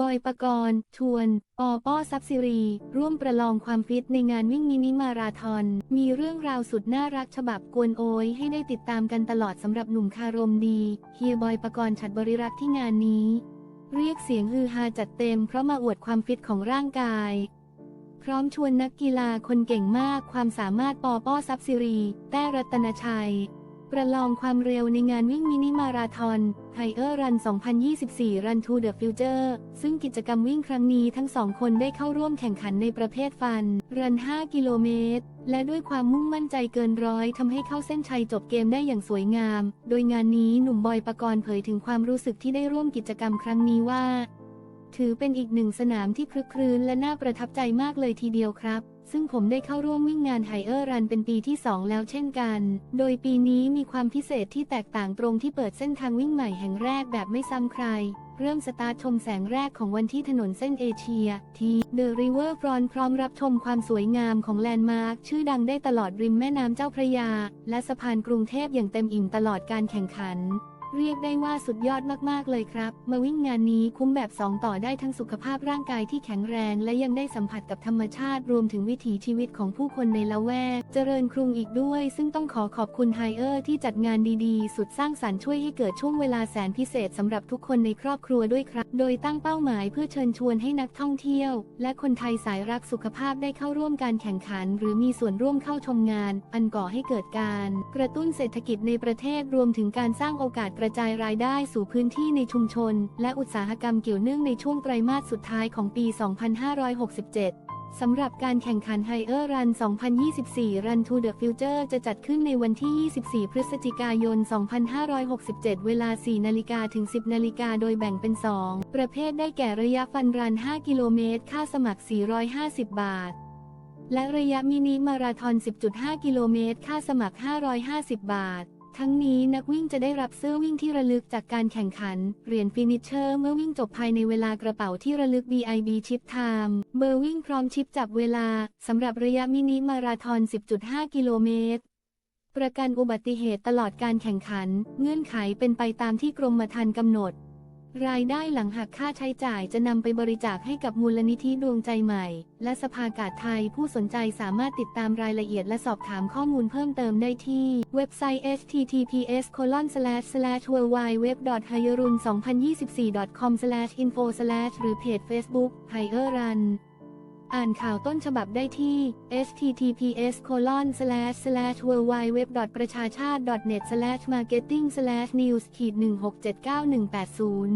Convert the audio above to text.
บอยปกรณ์ ชวน ปอป้อซับซิรี ร่วมประลองความฟิตในงานวิ่งมินิมาราธอน มีเรื่องราวสุดน่ารักฉบับกวนโอยให้ได้ติดตามกันตลอดสำหรับหนุ่มคารมดี เฮียบอยปกรณ์ฉัดบริรักษ์ที่งานนี้ เรียกเสียงฮือฮาจัดเต็มเพราะมาอวดความฟิตของร่างกาย พร้อมชวนนักกีฬาคนเก่งมากความสามารถปอป้อซับซิรี แต้รัตนชัย ประลองความเร็วในงานวิ่งมินิมาราธอนไทเออร์รัน 2024 Run to the Future ซึ่งกิจกรรมวิ่งครั้งนี้ทั้งสองคนได้เข้าร่วมแข่งขันในประเภทฟัน รัน 5 กิโลเมตร และด้วยความมุ่งมั่นใจเกินร้อยทำให้เข้าเส้นชัยจบเกมได้อย่างสวยงาม โดยงานนี้หนุ่มบอยปกรณ์เผยถึงความรู้สึกที่ได้ร่วมกิจกรรมครั้งนี้ว่า ถือเป็นอีกหนึ่งสนามที่คลึกครื้นและน่าประทับใจมากเลยทีเดียวครับ ซึ่งผมได้เข้าร่วมวิ่งงานไฮเออร์รันเป็นปีที่ 2 แล้วเช่นกัน โดยปีนี้มีความพิเศษที่แตกต่างตรงที่เปิดเส้นทางวิ่งใหม่แห่งแรกแบบไม่ซ้ำใคร เริ่มสตาร์ทชมแสงแรกของวันที่ถนนเส้นเอเชีย ที่เดอะริเวอร์ฟรอนพร้อมรับชมความสวยงามของแลนด์มาร์คชื่อดังได้ตลอดริมแม่น้ำเจ้าพระยา และสะพานกรุงเทพอย่างเต็มอิ่มตลอดการแข่งขัน เรียกได้ว่าสุดยอดมากๆเลยครับ มาวิ่งงานนี้คุ้มแบบ 2 ต่อได้ทั้งสุขภาพร่างกายที่แข็งแรง และยังได้สัมผัสกับธรรมชาติรวมถึงวิถีชีวิตของผู้คนในละแวก เจริญกรุงอีกด้วย ซึ่งต้องขอขอบคุณไฮเออร์ที่จัดงานดีๆ สุดสร้างสรรค์ช่วยให้เกิดช่วงเวลาแสนพิเศษสำหรับทุกคนในครอบครัวด้วยครับ โดยตั้งเป้าหมายเพื่อเชิญชวนให้นักท่องเที่ยว และคนไทยสายรักสุขภาพได้เข้าร่วมการแข่งขัน หรือมีส่วนร่วมเข้าชมงาน อันก่อให้เกิดการ กระตุ้นเศรษฐกิจในประเทศรวมถึงการสร้างโอกาสกระจายรายได้สู่พื้นที่ในชุมชน และอุตสาหกรรมเกี่ยวเนื่องในช่วงไตรมาสสุดท้ายของปี 2567สำหรับการแข่งขันไฮเออร์รัน 2024 Run to the Future จะจัดขึ้นในวันที่ 24 พฤศจิกายน 2567 เวลา 4 นาฬิกาถึง 10 นาฬิกา โดยแบ่งเป็น 2 ประเภทได้แก่ระยะฟันรัน 5 กิโลเมตร ค่าสมัคร 450 บาท และระยะมินิมาราธอน 10.5 กิโลเมตร ค่าสมัคร 550 บาท ทั้งนี้นักวิ่งจะได้รับเสื้อวิ่งที่ระลึกจากการแข่งขัน เหรียญฟินิชเชอร์เมื่อวิ่งจบภายในเวลากระเป๋าที่ระลึก BIB ชิปไทม์เบอร์วิ่งพร้อมชิปจับเวลา สำหรับระยะมินิมาราทอน 10.5 กิโลเมตร ประกันอุบัติเหตุตลอดการแข่งขัน เงื่อนไขเป็นไปตามที่กรมธรรม์กำหนด รายได้หลังหักค่าใช้จ่ายจะนำไปบริจาคให้กับมูลนิธิดวงใจใหม่ และสภากาศไทยผู้สนใจสามารถติดตามรายละเอียดและสอบถามข้อมูลเพิ่มเติมได้ที่ เว็บไซต์ https w w w h y r u n 2024 com info หรือเพจ Facebook h i e r u n อ่านข่าวต้นฉบับได้ที่ https w w w ประชาชาติ net marketing news 1679 180